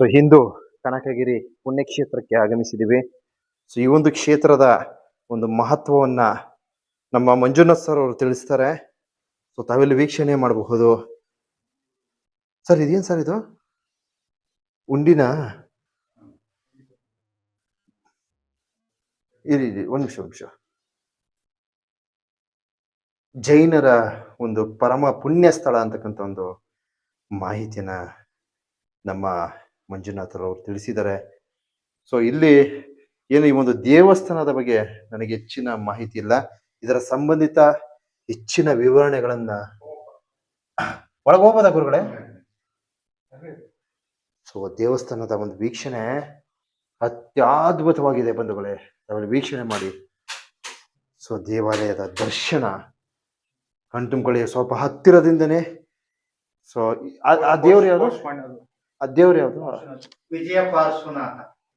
So ಹಿಂದೂ ಕನಕಗಿರಿ ಪುಣ್ಯಕ್ಷೇತ್ರಕ್ಕೆ ಆಗಮಿಸಿದ್ದೀವಿ ಸೊ ಈ ಒಂದು ಕ್ಷೇತ್ರದ ಒಂದು ಮಹತ್ವವನ್ನು ನಮ್ಮ ಮಂಜುನಾಥ್ ಸರ್ ಅವರು ತಿಳಿಸ್ತಾರೆ. ಸೊ ತಾವೆಲ್ಲ ವೀಕ್ಷಣೆ ಮಾಡಬಹುದು. ಸರ್ ಇದೇನು ಸರ್ ಇದು? ಉಂಡಿನ? ಇರಿ ಒಂದು ನಿಮಿಷ ನಿಮಿಷ. ಜೈನರ ಒಂದು ಪರಮ ಪುಣ್ಯ ಸ್ಥಳ ಅಂತಕ್ಕಂಥ ಒಂದು ಮಾಹಿತಿನ ನಮ್ಮ ಮಂಜುನಾಥರವರು ತಿಳಿಸಿದ್ದಾರೆ. ಸೊ ಇಲ್ಲಿ ಏನು ಈ ಒಂದು ದೇವಸ್ಥಾನದ ಬಗ್ಗೆ ನನಗೆ ಹೆಚ್ಚಿನ ಮಾಹಿತಿ ಇಲ್ಲ. ಇದರ ಸಂಬಂಧಿತ ಹೆಚ್ಚಿನ ವಿವರಣೆಗಳನ್ನ ಒಳಗೆ ಹೋಗೋದಾ ಗುರುಗಳೇ? ಸೊ ದೇವಸ್ಥಾನದ ಒಂದು ವೀಕ್ಷಣೆ ಅತ್ಯದ್ಭುತವಾಗಿದೆ ಬಂಧುಗಳೇ. ಅದರಲ್ಲಿ ವೀಕ್ಷಣೆ ಮಾಡಿ. ಸೊ ದೇವಾಲಯದ ದರ್ಶನ ಕಣ್ತುಂಬ್ಕೊಳ್ಳಿ ಸ್ವಲ್ಪ ಹತ್ತಿರದಿಂದನೇ. ಸೊ ಆ ದೇವರು ಯಾವುದು ಆ ದೇವ್ರ ಯಾವ್ದು? ವಿಜಯ ಪಾರ್ಶ್ವನಾಥ.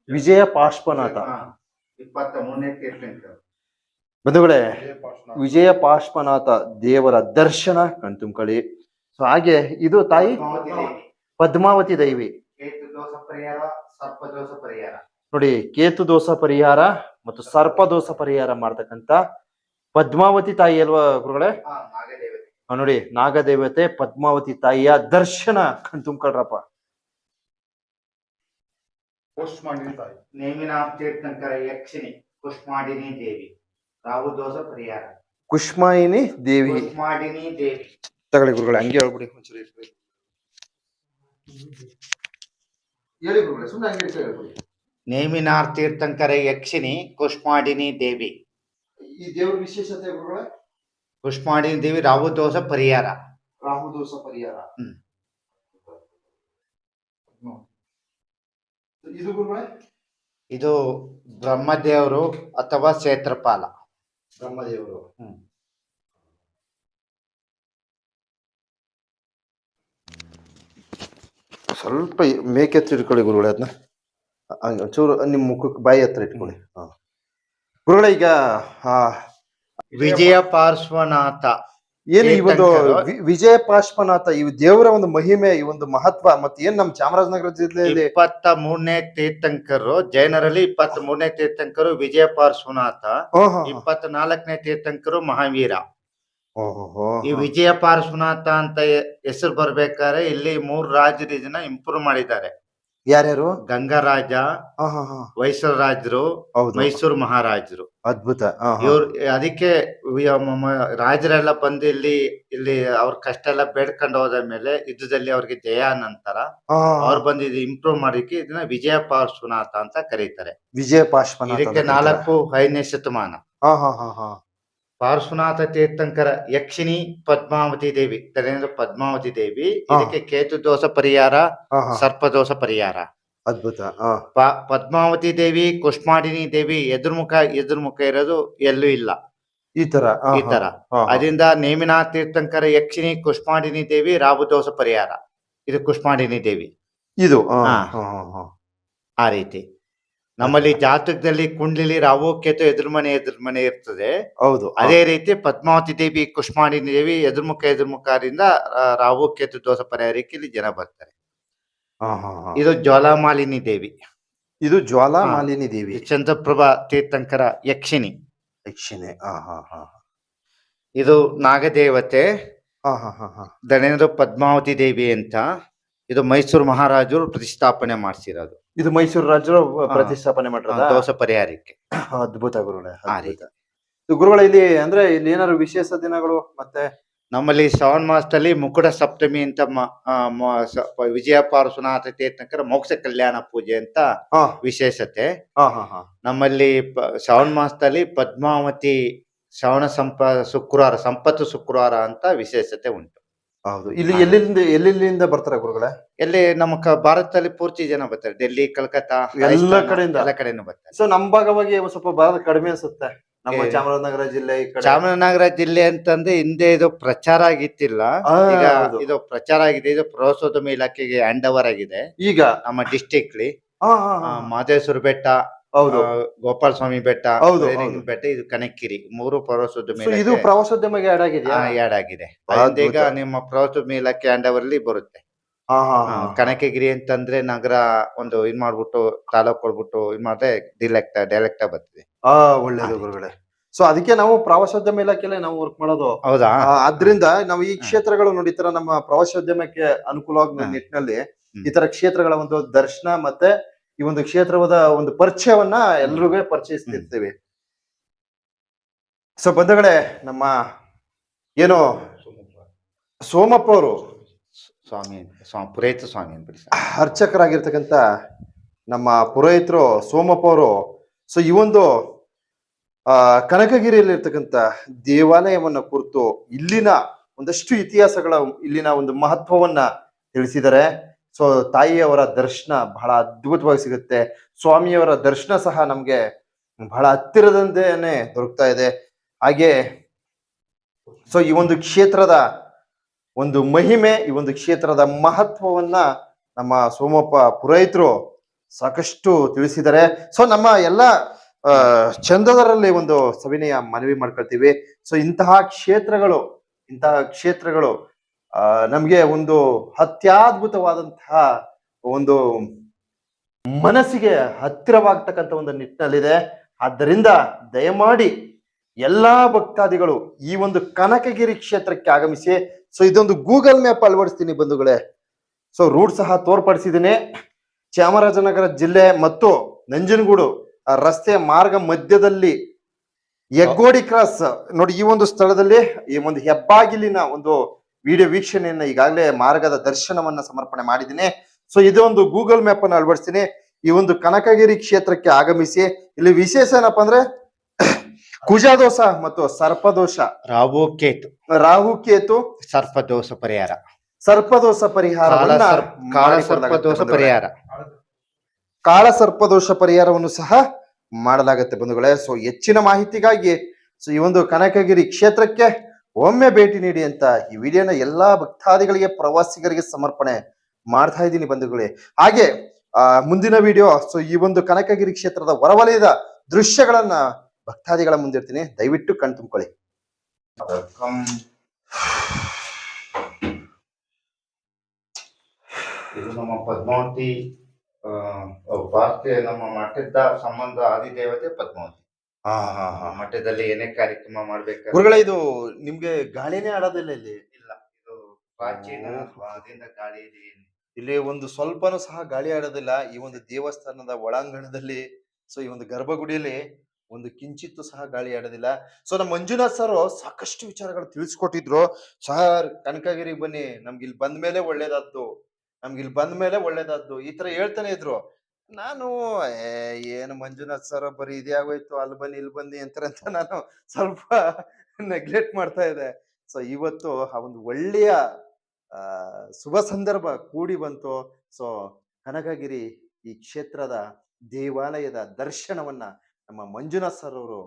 ವಿಜಯ ಪಾರ್ಶ್ವನಾಥ. ಇಪ್ಪತ್ತ ಮೂರನೇ ಬಂಧುಗಳೇ ವಿಜಯ ಪಾರ್ಶ್ವನಾಥ. ದೇವರ ದರ್ಶನ ಕಣ್ತುಂಬಳಿ ಸೊ ಹಾಗೆ ಇದು ತಾಯಿ? ಪದ್ಮಾವತಿ ದೈವಿ. ಕೇತು ದೋಷ ಪರಿಹಾರ ಸರ್ಪ ದೋಷ ಪರಿಹಾರ. ನೋಡಿ ಕೇತು ದೋಷ ಪರಿಹಾರ ಮತ್ತು ಸರ್ಪ ದೋಷ ಪರಿಹಾರ ಮಾಡ್ತಕ್ಕಂತ ಪದ್ಮಾವತಿ ತಾಯಿ ಅಲ್ವಾ ಗುರುಗಳೇ? ನೋಡಿ ನಾಗದೇವತೆ ಪದ್ಮಾವತಿ ತಾಯಿಯ ದರ್ಶನ ಕಣ್ತುಂಬ್ಕೊಳ್ರಪ್ಪ ನೇಮಿನ ತೀರ್ಥಂಕರ ಯಕ್ಷಿಣಿ ಕುಷ್ಮಾಡಿನಿ ದೇವಿ. ರಾಹು ದೋಷ ಪರಿಹಾರ. ಕುಷ್ಮಾಯಿನಿ ದೇವಿ. ಕುಷ್ಮಾಡಿನಿ ದೇವಿ. ತಗೊಳ್ಳಿ ಗುರುಗಳೇ ಹಂಗೆ ಹೇಳ್ಬಿಡಿ ಒಂಚೂರು. ಹೇಳಿ ಗುರುಗಳೇ ಸುಮ್ಮನೆ ಹಂಗೆ ಹೇಳ್ಬಿಡಿ ನೇಮಿನಾರ್ ತೀರ್ಥಂಕರ ಯಕ್ಷಿಣಿ ಕುಷ್ಮಾಡಿನಿ ದೇವಿ. ಈ ದೇವರ ವಿಶೇಷತೆ ಗುರುಗಳೇ? ಕುಷ್ಮಾಡಿನಿ ದೇವಿ ರಾಹು ದೋಷ ಪರಿಹಾರ. ರಾಹು ದೋಷ ಪರಿಹಾರ. ಹ್ಮ್. ಇದು ಗುರುಗಳೇ? ಇದು ಬ್ರಹ್ಮದೇವರು ಅಥವಾ ಕ್ಷೇತ್ರಪಾಲ. ಬ್ರಹ್ಮದೇವರು. ಹ್ಮ್. ಸ್ವಲ್ಪ ಮೇಕೆ ಹತ್ರ ಇಟ್ಕೊಳ್ಳಿ ಗುರುಗಳೇ ಅದನ್ನ. ಚೂರು ನಿಮ್ಮ ಮುಖಕ್ಕೆ ಬಾಯಿ ಹತ್ರ ಇಟ್ಕೊಳ್ಳಿ. ಹಾ. ಗುರುಗಳೇ ಈಗ ಆ, ವಿಜಯ ಪಾರ್ಶ್ವನಾಥ. ಏನು ಈ ಒಂದು ವಿಜಯ ಪಾರ್ಶ್ವನಾಥ ಈ ದೇವರ ಒಂದು ಮಹಿಮೆ ಈ ಒಂದು ಮಹತ್ವ ಮತ್ತೆ ಏನ್ ನಮ್ ಚಾಮರಾಜನಗರ ಜಿಲ್ಲೆಯಲ್ಲಿ? ಇಪ್ಪತ್ತ ಮೂರನೇ ತೀರ್ಥಂಕರು ಜೈನರಲ್ಲಿ ಇಪ್ಪತ್ತ್ ಮೂರನೇ ತೀರ್ಥಂಕರು ವಿಜಯ ಪಾರ್ಶ್ವನಾಥ ಹ್ಮ್. ನಾಲ್ಕನೇ ತೀರ್ಥಂಕರು ಮಹಾವೀರ. ಈ ವಿಜಯ ಪಾರ್ಶ್ವನಾಥ ಅಂತ ಹೆಸರು ಬರ್ಬೇಕಾದ್ರೆ ಇಲ್ಲಿ ಮೂರು ರಾಜರು ಜನ ಇಂಪ್ರೂವ್ ಮಾಡಿದ್ದಾರೆ. ಯಾರ್ಯಾರು? ಗಂಗರಾಜ. ರಾಜರು ಮೈಸೂರು ಮಹಾರಾಜರು. ಅದ್ಭುತ. ಇವ್ರು ಅದಕ್ಕೆ ರಾಜರೆಲ್ಲ ಬಂದು ಇಲ್ಲಿ ಇಲ್ಲಿ ಅವ್ರ ಕಷ್ಟ ಎಲ್ಲ ಬೇಡ್ಕೊಂಡು ಹೋದ ಮೇಲೆ ಯುದ್ಧದಲ್ಲಿ ಅವ್ರಿಗೆ ಜಯ ನಂತರ ಅವ್ರು ಬಂದು ಇದು ಇಂಪ್ರೂವ್ ಮಾಡಿಕ್ಕೆ ಇದನ್ನ ವಿಜಯ ಪಾರ್ಶ್ವನಾಥ ಅಂತ ಕರೀತಾರೆ. ವಿಜಯ ಪಾರ್ಶ್ವನಾಥ ಇದಕ್ಕೆ ನಾಲ್ಕು ಐದನೇ ಶತಮಾನ ಪಾರ್ಶ್ವನಾಥ ತೀರ್ಥಂಕರ ಯಕ್ಷಿಣಿ ಪದ್ಮಾವತಿ ದೇವಿ. ತಲೆಂದ್ರ ಪದ್ಮಾವತಿ ದೇವಿ. ಇದಕ್ಕೆ ಕೇತು ದೋಷ ಪರಿಹಾರ ಸರ್ಪದೋಸ. ಸರ್ಪದೋಷ ಪರಿಹಾರ. ಅದ್ಭುತ. ಪದ್ಮಾವತಿ ದೇವಿ ಕುಷ್ಮಾಡಿನಿ ದೇವಿ ಎದುರ್ಮುಖ ಎದುರ್ಮುಖ ಇರೋದು ಎಲ್ಲೂ ಇಲ್ಲ. ಈ ತರ. ಈ. ತರ. ಅದರಿಂದ ನೇಮಿನಾಥ ತೀರ್ಥಂಕರ ಯಕ್ಷಿಣಿ ಕುಷ್ಮಾಡಿನಿ ದೇವಿ ರಾಹುದೋಷ ಪರಿಹಾರ. ಇದು ಕುಷ್ಮಾಡಿನಿ ದೇವಿ. ಇದು. ಆ ರೀತಿ. ನಮ್ಮಲ್ಲಿ ಜಾತಕದಲ್ಲಿ ಕುಂಡ್ಲಿಲಿ ಎದುರು ಕೇತು ಎದುರು ಮನೆ ಇರ್ತದೆ. ಹೌದು. ಅದೇ ರೀತಿ ಪದ್ಮಾವತಿ ದೇವಿ ಕುಷ್ಮಾಣಿನಿ ದೇವಿ ಎದುರ್ಮುಖ ಎದುರ್ಮುಖರಿಂದ ರಾಹು ಕೇತು ದೋಷ ಪರಿಹಾರಕ್ಕೆ ಇಲ್ಲಿ ಜನ ಬರ್ತಾರೆ. ಹಾ, ಹಾ, ಹಾ. ಇದು ಜ್ವಾಲಾಮಾಲಿನಿ ದೇವಿ. ಇದು ಜ್ವಾಲಾಮಾಲಿನಿ ದೇವಿ. ಚಂದ್ರಪ್ರಭಾ ತೀರ್ಥಂಕರ ಯಕ್ಷಿಣಿ. ಯಕ್ಷಿಣಿ. ಇದು ನಾಗದೇವತೆ ದಣೇಂದ್ರ ಪದ್ಮಾವತಿ ದೇವಿ ಅಂತ. ಇದು ಮೈಸೂರು ಮಹಾರಾಜರು ಪ್ರತಿಷ್ಠಾಪನೆ ಮಾಡಿಸಿರೋದು. ಇದು ಮೈಸೂರು ರಾಜರು ಪ್ರತಿಷ್ಠಾಪನೆ ಮಾಡಿರೋದ? ದೋಷ ಪರಿಹಾರಕ್ಕೆ. ಅದ್ಭುತ ಗುರುಗಳೇ ಆ ಅದ್ಭುತ. ಗುರುಗಳ ಇಲ್ಲಿ ಅಂದ್ರೆ ಇಲ್ಲಿ ಏನಾದ್ರು ವಿಶೇಷ ದಿನಗಳು ಮತ್ತೆ? ನಮ್ಮಲ್ಲಿ ಶ್ರಾವಣ ಮಾಸದಲ್ಲಿ ಮುಕುಟ ಸಪ್ತಮಿ ಅಂತ ವಿಜಯ ಪಾರ್ಶ್ವನಾಥ ತೀರ್ಥಂಕರ ಮೋಕ್ಷ ಕಲ್ಯಾಣ ಪೂಜೆ ಅಂತ ವಿಶೇಷತೆ. ಹಾ ಹಾ ಹಾ. ನಮ್ಮಲ್ಲಿ ಶ್ರಾವಣ ಮಾಸದಲ್ಲಿ ಪದ್ಮಾವತಿ ಶ್ರವಣ ಸಂಪ ಶುಕ್ರವಾರ ಸಂಪತ್ತು ಶುಕ್ರವಾರ ಅಂತ ವಿಶೇಷತೆ ಉಂಟು. ಹೌದು. ಇಲ್ಲಿ ಎಲ್ಲಿಂದ ಎಲ್ಲೆಲ್ಲಿಂದ ಬರ್ತಾರೆ ಗುರುಗಳೇ? ಎಲ್ಲಿ ನಮ್ಮ ಕ- ಭಾರತದಲ್ಲಿ ಪೂರ್ತಿ ಜನ ಬರ್ತಾರೆ. ಡೆಲ್ಲಿ ಕಲ್ಕತ್ತಾ ಎಲ್ಲ ರಾಜಸ್ಥಾನ, ಕಡೆಯಿಂದ? ಎಲ್ಲ ಕಡೆಯಿಂದ ಬರ್ತಾರೆ. ಸೊ ನಮ್ ಭಾಗವಾಗಿ ಸ್ವಲ್ಪ ಬರೋದು ಕಡಿಮೆ ಅನ್ಸುತ್ತೆ. ನಮ್ಮ ಏ, ಚಾಮರಾಜನಗರ ಜಿಲ್ಲೆ ಈ ಕಡೆ. ಚಾಮರಾಜನಗರ ಜಿಲ್ಲೆ ಅಂತಂದ್ರೆ ಹಿಂದೆ ಇದು ಪ್ರಚಾರ ಆಗಿತ್ತಿಲ್ಲ. ಆ, ಈಗ ಹೌದು. ಇದು ಪ್ರಚಾರ ಆಗಿದೆ. ಇದು ಪ್ರವಾಸೋದ್ಯಮ ಇಲಾಖೆಗೆ ಹ್ಯಾಂಡ್ ಓವರ್ ಆಗಿದೆ. ಈಗ? ನಮ್ಮ ಡಿಸ್ಟಿಕ್ಲಿ ಹಾ ಹಾ ಆ, ಹಾ ಮಾದೇಶ್ವರ ಬೆಟ್ಟ ಹೌದು. ಗೋಪಾಲ ಸ್ವಾಮಿ ಬೆಟ್ಟ ಹೌದು, ಬೆಟ್ಟ ಇದು ಕನಕಿರಿ ಮೂರು ಪ್ರವಾಸೋದ್ಯಮ ಇದು ಪ್ರವಾಸೋದ್ಯಮಕ್ಕೆ ಆಡ್ ಆಗಿದೆ ಆಡ್ ಆಗಿದೆ. ಈಗ ನಿಮ್ಮ ಪ್ರವಾಸೋದ್ಯಮ ಇಲಾಖೆ ಹ್ಯಾಂಡ್ ಓವರ್ ಅಲ್ಲಿ ಬರುತ್ತೆ ಕನಕಗಿರಿ ಅಂತಂದ್ರೆ ನಗರ ಒಂದು ಇದ್ ಮಾಡ್ಬಿಟ್ಟು ತಾಲೂಕ್ ಕೊಡ್ಬಿಟ್ಟು ಇದ್ ಮಾಡಿದ್ರೆ ಡಿಲೆಕ್ಟ್ ಡೈಲೆಕ್ಟ ಬರ್ತದೆ. ಆ ಒಳ್ಳೇದು ಗುರುಗಳೇ. ಸೊ ಅದಕ್ಕೆ ನಾವು ಪ್ರವಾಸೋದ್ಯಮ ಇಲಾಖೆಲೆ ನಾವು ವರ್ಕ್ ಮಾಡೋದು. ಹೌದಾ? ಅದ್ರಿಂದ ನಾವು ಈ ಕ್ಷೇತ್ರಗಳು ನೋಡಿ ತರ ನಮ್ಮ ಪ್ರವಾಸೋದ್ಯಮಕ್ಕೆ ಅನುಕೂಲವಾಗಿ. ನಿಟ್ಟಿನಲ್ಲಿ. ಈ ತರ ಕ್ಷೇತ್ರಗಳ ಒಂದು ದರ್ಶನ ಮತ್ತೆ ಈ ಒಂದು ಕ್ಷೇತ್ರವಾದ ಒಂದು ಪರಿಚಯವನ್ನ ಎಲ್ರಿಗೂ ಪರಿಚಯಿಸ್ತಿರ್ತೇವೆ. ಸೊ ಬಂಧುಗಳೇ ನಮ್ಮ ಏನು ಸೋಮಪ್ಪ ಅವರು? ಸ್ವಾಮಿ ಸ್ವಾಮಿ ಪುರೋಹಿತ ಸ್ವಾಮಿ. ಅರ್ಚಕರಾಗಿರ್ತಕ್ಕಂಥ ನಮ್ಮ ಪುರೋಹಿತರು ಸೋಮಪ್ಪ ಅವರು. ಸೊ ಈ ಒಂದು ಆ ಕನಕಗಿರಿಯಲ್ಲಿ ಇರ್ತಕ್ಕಂಥ ದೇವಾಲಯವನ್ನ ಕುರಿತು ಇಲ್ಲಿನ ಒಂದಷ್ಟು ಇತಿಹಾಸಗಳ ಇಲ್ಲಿನ ಒಂದು ಮಹತ್ವವನ್ನ ತಿಳಿಸಿದ್ದಾರೆ ಸೊ ತಾಯಿಯವರ ದರ್ಶನ ಬಹಳ ಅದ್ಭುತವಾಗಿ ಸಿಗುತ್ತೆ. ಸ್ವಾಮಿಯವರ ದರ್ಶನ ಸಹ ನಮ್ಗೆ ಬಹಳ ಹತ್ತಿರದಂತೆಯೇ ದೊರಕ್ತಾ ಇದೆ. ಹಾಗೆ ಸೊ ಈ ಒಂದು ಕ್ಷೇತ್ರದ ಒಂದು ಮಹಿಮೆ, ಈ ಒಂದು ಕ್ಷೇತ್ರದ ಮಹತ್ವವನ್ನ ನಮ್ಮ ಸೋಮಪ್ಪ ಪುರೋಹಿತರು ಸಾಕಷ್ಟು ತಿಳಿಸಿದ್ದಾರೆ. ಸೊ ನಮ್ಮ ಎಲ್ಲ ಚಂದದರಲ್ಲಿ ಒಂದು ಸವಿನಯ ಮನವಿ ಮಾಡ್ಕೊಳ್ತೀವಿ. ಸೊ ಇಂತಹ ಕ್ಷೇತ್ರಗಳು ಇಂತಹ ಕ್ಷೇತ್ರಗಳು ನಮ್ಗೆ ಒಂದು ಅತ್ಯದ್ಭುತವಾದಂತಹ ಒಂದು ಮನಸ್ಸಿಗೆ ಹತ್ತಿರವಾಗ್ತಕ್ಕಂಥ ಒಂದು ನಿಟ್ಟಿನಲ್ಲಿದೆ. ಆದ್ದರಿಂದ ದಯಮಾಡಿ ಎಲ್ಲಾ ಭಕ್ತಾದಿಗಳು ಈ ಒಂದು ಕನಕಗಿರಿ ಕ್ಷೇತ್ರಕ್ಕೆ ಆಗಮಿಸಿ. ಸೊ ಇದೊಂದು ಗೂಗಲ್ ಮ್ಯಾಪ್ ಅಳವಡಿಸ್ತೀನಿ ಬಂಧುಗಳೇ. ಸೊ ರೂಟ್ ಸಹ ತೋರ್ಪಡಿಸಿದ್ದೀನಿ. ಚಾಮರಾಜನಗರ ಜಿಲ್ಲೆ ಮತ್ತು ನಂಜನಗೂಡು ರಸ್ತೆ ಮಾರ್ಗ ಮಧ್ಯದಲ್ಲಿ ಹೆಗ್ಗೋಡಿ ಕ್ರಾಸ್ ನೋಡಿ, ಈ ಒಂದು ಸ್ಥಳದಲ್ಲಿ ಈ ಒಂದು ಹೆಬ್ಬಾಗಿಲಿನ ಒಂದು ವಿಡಿಯೋ ವೀಕ್ಷಣೆಯನ್ನ ಈಗಾಗಲೇ ಮಾರ್ಗದ ದರ್ಶನವನ್ನ ಸಮರ್ಪಣೆ ಮಾಡಿದ್ದೀನಿ. ಸೊ ಇದೊಂದು ಗೂಗಲ್ ಮ್ಯಾಪ್ ಅನ್ನು ಅಳವಡಿಸ್ತೀನಿ. ಈ ಒಂದು ಕನಕಗಿರಿ ಕ್ಷೇತ್ರಕ್ಕೆ ಆಗಮಿಸಿ. ಇಲ್ಲಿ ವಿಶೇಷ ಏನಪ್ಪಾ ಅಂದ್ರೆ ಕುಜಾದೋಷ ಮತ್ತು ಸರ್ಪದೋಷ. ರಾಹು ಕೇತು. ರಾಹು ಕೇತು. ಸರ್ಪದೋಷ ಪರಿಹಾರ. ಸರ್ಪದೋಷ ಪರಿಹಾರ ಕಾಳ ಸರ್ಪದೋಷ. ಪರಿಹಾರ. ಕಾಳ ಸರ್ಪದೋಷ ಪರಿಹಾರವನ್ನು ಸಹ ಮಾಡಲಾಗುತ್ತೆ ಬಂಧುಗಳೇ. ಸೊ ಹೆಚ್ಚಿನ ಮಾಹಿತಿಗಾಗಿ ಸೊ ಈ ಒಂದು ಕನಕಗಿರಿ ಕ್ಷೇತ್ರಕ್ಕೆ ಒಮ್ಮೆ ಭೇಟಿ ನೀಡಿ ಅಂತ ಈ ವಿಡಿಯೋನ ಎಲ್ಲಾ ಭಕ್ತಾದಿಗಳಿಗೆ, ಪ್ರವಾಸಿಗರಿಗೆ ಸಮರ್ಪಣೆ ಮಾಡ್ತಾ ಇದ್ದೀನಿ ಬಂಧುಗಳೇ. ಹಾಗೆ ಮುಂದಿನ ವಿಡಿಯೋ, ಸೊ, ಈ ಒಂದು ಕನಕಗಿರಿ ಕ್ಷೇತ್ರದ ಹೊರವಲಯದ ದೃಶ್ಯಗಳನ್ನ ಭಕ್ತಾದಿಗಳ ಮುಂದಿರ್ತೀನಿ ದಯವಿಟ್ಟು ಕಣ್ ತುಂಬಿಕೊಳ್ಳಿ. ಇದು ನಮ್ಮ ಪದ್ಮಾವತಿ ಭಾರತೀಯ ನಮ್ಮ ಮಠದ ಸಂಬಂಧ ಆದಿದೇವತೆ ಪದ್ಮಾವತಿ. ಮಠದಲ್ಲಿ ಏನೇ ಕಾರ್ಯಕ್ರಮ ಮಾಡ್ಬೇಕು ಗುರುಗಳ ಇದು ನಿಮ್ಗೆ ಗಾಳಿನೇ ಆಡೋದಿಲ್ಲ ಇಲ್ಲಿ? ಇಲ್ಲ ಇದು ಪ್ರಾಚೀನ ಗಾಳಿ ಇದೆ ಇಲ್ಲಿ. ಒಂದು ಸ್ವಲ್ಪನೂ ಸಹ ಗಾಳಿ ಆಡೋದಿಲ್ಲ. ಈ ಒಂದು ದೇವಸ್ಥಾನದ ಒಳಾಂಗಣದಲ್ಲಿ ಸೊ ಈ ಒಂದು ಗರ್ಭಗುಡಿಯಲ್ಲಿ ಒಂದು ಕಿಂಚಿತ್ತು ಸಹ ಗಾಳಿ ಆಡೋದಿಲ್ಲ. ಸೊ ನಮ್ಮ ಮಂಜುನಾಥ್ ಸರ್ ಸಾಕಷ್ಟು ವಿಚಾರಗಳು ತಿಳಿಸ್ಕೊಟ್ಟಿದ್ರು. ಸರ್ ಕನಕಗಿರಿ ಬನ್ನಿ. ನಮ್ಗೆ ಇಲ್ಲಿ ಬಂದ ಮೇಲೆ ಒಳ್ಳೇದಾದ್ದು. ನಮ್ಗೆ ಇಲ್ಲಿ ಬಂದ ಮೇಲೆ ಒಳ್ಳೇದಾದ್ದು. ಈ ತರ ಹೇಳ್ತಾನೆ ಇದ್ರು. ನಾನು ಏ ಏನು ಮಂಜುನಾಥ್ ಸರ್ ಬರೀ ಇದೇ ಆಗೋಯ್ತು ಅಲ್ಲಿ ಬನ್ನಿ ಇಲ್ಲಿ ಬನ್ನಿ ಅಂತಾರೆ ಅಂತ ನಾನು ಸ್ವಲ್ಪ ನೆಗ್ಲೆಕ್ಟ್ ಮಾಡ್ತಾ ಇದ್ದೆ. ಸೊ ಇವತ್ತು ಆ ಒಂದು ಒಳ್ಳೆಯ ಆ ಶುಭ ಸಂದರ್ಭ ಕೂಡಿ ಬಂತು. ಸೊ ಕನಕಗಿರಿ ಈ ಕ್ಷೇತ್ರದ ದೇವಾಲಯದ ದರ್ಶನವನ್ನ ನಮ್ಮ ಮಂಜುನಾಥ್ ಸರ್ ಅವರು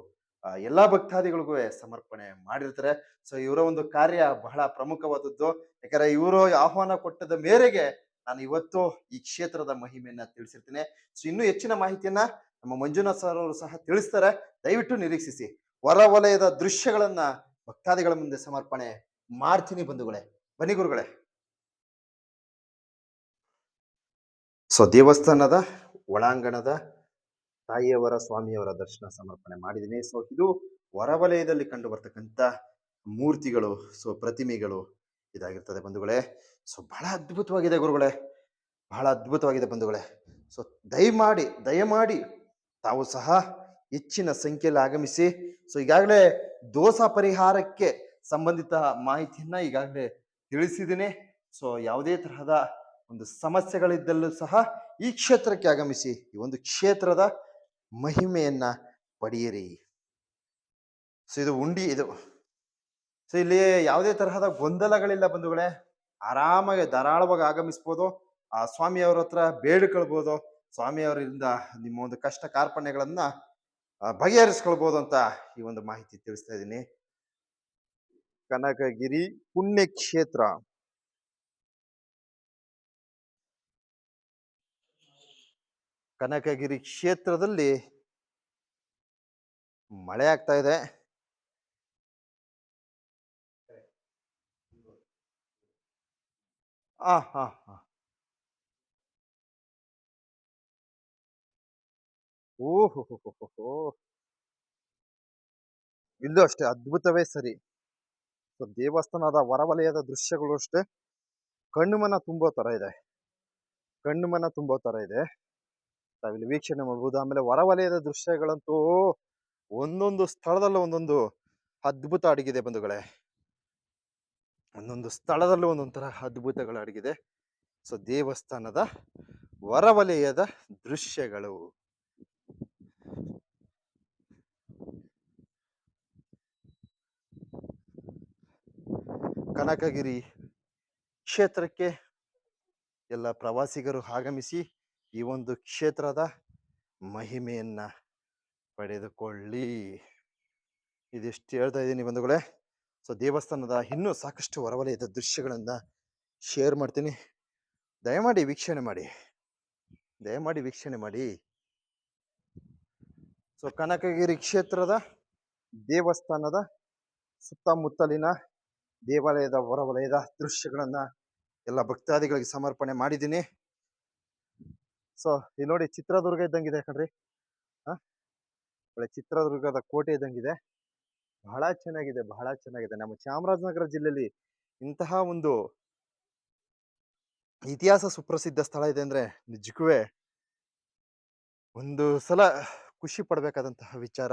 ಆ, ಎಲ್ಲಾ ಭಕ್ತಾದಿಗಳಿಗೂ ಸಮರ್ಪಣೆ ಮಾಡಿರ್ತಾರೆ. ಸೊ ಇವರ ಒಂದು ಕಾರ್ಯ ಬಹಳ ಪ್ರಮುಖವಾದದ್ದು. ಯಾಕಂದ್ರೆ ಇವರು ಆಹ್ವಾನ ಕೊಟ್ಟದ ಮೇರೆಗೆ ನಾನು ಇವತ್ತು ಈ ಕ್ಷೇತ್ರದ ಮಹಿಮೆಯನ್ನ ತಿಳಿಸಿರ್ತೀನಿ. ಸೊ ಇನ್ನೂ ಹೆಚ್ಚಿನ ಮಾಹಿತಿಯನ್ನ ನಮ್ಮ ಮಂಜುನಾಥ್ ಸರ್ ಅವರು ಸಹ ತಿಳಿಸ್ತಾರೆ. ದಯವಿಟ್ಟು ನಿರೀಕ್ಷಿಸಿ. ಹೊರ ವಲಯದ ದೃಶ್ಯಗಳನ್ನ ಭಕ್ತಾದಿಗಳ ಮುಂದೆ ಸಮರ್ಪಣೆ ಮಾಡ್ತೀನಿ ಬಂಧುಗಳೇ, ಬನ್ನಿ ಗುರುಗಳೇ. ಸೊ ದೇವಸ್ಥಾನದ ಒಳಾಂಗಣದ ತಾಯಿಯವರ, ಸ್ವಾಮಿಯವರ ದರ್ಶನ ಸಮರ್ಪಣೆ ಮಾಡಿದ್ದೀನಿ. ಸೊ ಇದು ಹೊರವಲಯದಲ್ಲಿ ಕಂಡು ಬರ್ತಕ್ಕಂಥ ಮೂರ್ತಿಗಳು, ಸೊ, ಪ್ರತಿಮೆಗಳು ಇದಾಗಿರ್ತದೆ ಬಂಧುಗಳೇ. ಸೊ ಬಹಳ ಅದ್ಭುತವಾಗಿದೆ ಗುರುಗಳೇ. ಬಹಳ ಅದ್ಭುತವಾಗಿದೆ ಬಂಧುಗಳೇ. ಸೊ ದಯಮಾಡಿ ದಯಮಾಡಿ ತಾವು ಸಹ ಹೆಚ್ಚಿನ ಸಂಖ್ಯೆಯಲ್ಲಿ ಆಗಮಿಸಿ. ಸೊ ಈಗಾಗಲೇ ದೋಷ ಪರಿಹಾರಕ್ಕೆ ಸಂಬಂಧಿತ ಮಾಹಿತಿಯನ್ನ ಈಗಾಗಲೇ ತಿಳಿಸಿದ್ದೀನಿ. ಸೊ ಯಾವುದೇ ತರಹದ ಒಂದು ಸಮಸ್ಯೆಗಳಿದ್ದಲ್ಲೂ ಸಹ ಈ ಕ್ಷೇತ್ರಕ್ಕೆ ಆಗಮಿಸಿ, ಈ ಒಂದು ಕ್ಷೇತ್ರದ ಮಹಿಮೆಯನ್ನ ಪಡೆಯಿರಿ. ಸೊ ಇದು ಉಂಡಿ, ಇದು ಸೊ ಇಲ್ಲಿ ಯಾವುದೇ ತರಹದ ಗೊಂದಲಗಳಿಲ್ಲ ಬಂಧುಗಳೇ. ಆರಾಮಾಗಿ ಧಾರಾಳವಾಗಿ ಆಗಮಿಸ್ಬೋದು. ಆ ಸ್ವಾಮಿಯವರ ಹತ್ರ ಬೇಡ್ಕೊಳ್ಬೋದು ಸ್ವಾಮಿಯವರಿಂದ ನಿಮ್ಮ ಒಂದು ಕಷ್ಟ ಕಾರ್ಪಣ್ಯಗಳನ್ನ ಬಗೆಹರಿಸ್ಕೊಳ್ಬೋದು ಅಂತ ಈ ಒಂದು ಮಾಹಿತಿ ತಿಳಿಸ್ತಾ ಇದ್ದೀನಿ. ಕನಕಗಿರಿ ಪುಣ್ಯಕ್ಷೇತ್ರ. ಕನಕಗಿರಿ ಕ್ಷೇತ್ರದಲ್ಲಿ ಮಳೆ ಆಗ್ತಾ ಇದೆ. ಆ ಓಹೋ ಇಲ್ಲೂ ಅಷ್ಟೇ, ಅದ್ಭುತವೇ ಸರಿ. ದೇವಸ್ಥಾನದ ಹೊರವಲಯದ ದೃಶ್ಯಗಳು ಅಷ್ಟೇ. ಕಣ್ಣು ಮನ ತುಂಬೋ ತರ ಇದೆ. ಕಣ್ಣು ಮನ ತುಂಬೋ ತರ ಇದೆ. ತಾವಿಲ್ಲಿ ವೀಕ್ಷಣೆ ಮಾಡ್ಬೋದು. ಆಮೇಲೆ ಹೊರವಲಯದ ದೃಶ್ಯಗಳಂತೂ ಒಂದೊಂದು ಸ್ಥಳದಲ್ಲೂ ಒಂದೊಂದು ಅದ್ಭುತ ಅಡಗಿದೆ ಬಂಧುಗಳೇ. ಒಂದೊಂದು ಸ್ಥಳದಲ್ಲೂ ಒಂದೊಂಥರ ಅದ್ಭುತಗಳು ಅಡಗಿದೆ ಸೊ, ದೇವಸ್ಥಾನದ ಹೊರವಲಯದ ದೃಶ್ಯಗಳು. ಕನಕಗಿರಿ ಕ್ಷೇತ್ರಕ್ಕೆ ಎಲ್ಲ ಪ್ರವಾಸಿಗರು ಆಗಮಿಸಿ ಈ ಒಂದು ಕ್ಷೇತ್ರದ ಮಹಿಮೆಯನ್ನ ಪಡೆದುಕೊಳ್ಳಿ. ಇದಿಷ್ಟು ಹೇಳ್ತಾ ಇದ್ದೀನಿ ಬಂಧುಗಳೇ. ಸೊ, ದೇವಸ್ಥಾನದ ಇನ್ನೂ ಸಾಕಷ್ಟು ಹೊರವಲಯದ ದೃಶ್ಯಗಳನ್ನು ಶೇರ್ ಮಾಡ್ತೀನಿ. ದಯಮಾಡಿ ವೀಕ್ಷಣೆ ಮಾಡಿ. ದಯಮಾಡಿ ವೀಕ್ಷಣೆ ಮಾಡಿ. ಸೊ, ಕನಕಗಿರಿ ಕ್ಷೇತ್ರದ ದೇವಸ್ಥಾನದ ಸುತ್ತಮುತ್ತಲಿನ ದೇವಾಲಯದ ಹೊರವಲಯದ ದೃಶ್ಯಗಳನ್ನು ಎಲ್ಲ ಭಕ್ತಾದಿಗಳಿಗೆ ಸಮರ್ಪಣೆ ಮಾಡಿದ್ದೀನಿ. ಸೊ, ಇಲ್ಲಿ ನೋಡಿ ಚಿತ್ರದುರ್ಗ ಇದ್ದಂಗಿದೆ ಕಣ್ರಿ. ಹಾಂ? ಒಳ್ಳೆ ಚಿತ್ರದುರ್ಗದ ಕೋಟೆ ಇದ್ದಂಗಿದೆ. ಬಹಳ ಚೆನ್ನಾಗಿದೆ ಬಹಳ ಚೆನ್ನಾಗಿದೆ. ನಮ್ಮ ಚಾಮರಾಜನಗರ ಜಿಲ್ಲೆಯಲ್ಲಿ ಇಂತಹ ಒಂದು ಇತಿಹಾಸ ಸುಪ್ರಸಿದ್ಧ ಸ್ಥಳ ಇದೆ ಅಂದ್ರೆ ನಿಜಕ್ಕೂ ಒಂದು ಸಲ ಖುಷಿ ಪಡಬೇಕಾದಂತಹ ವಿಚಾರ.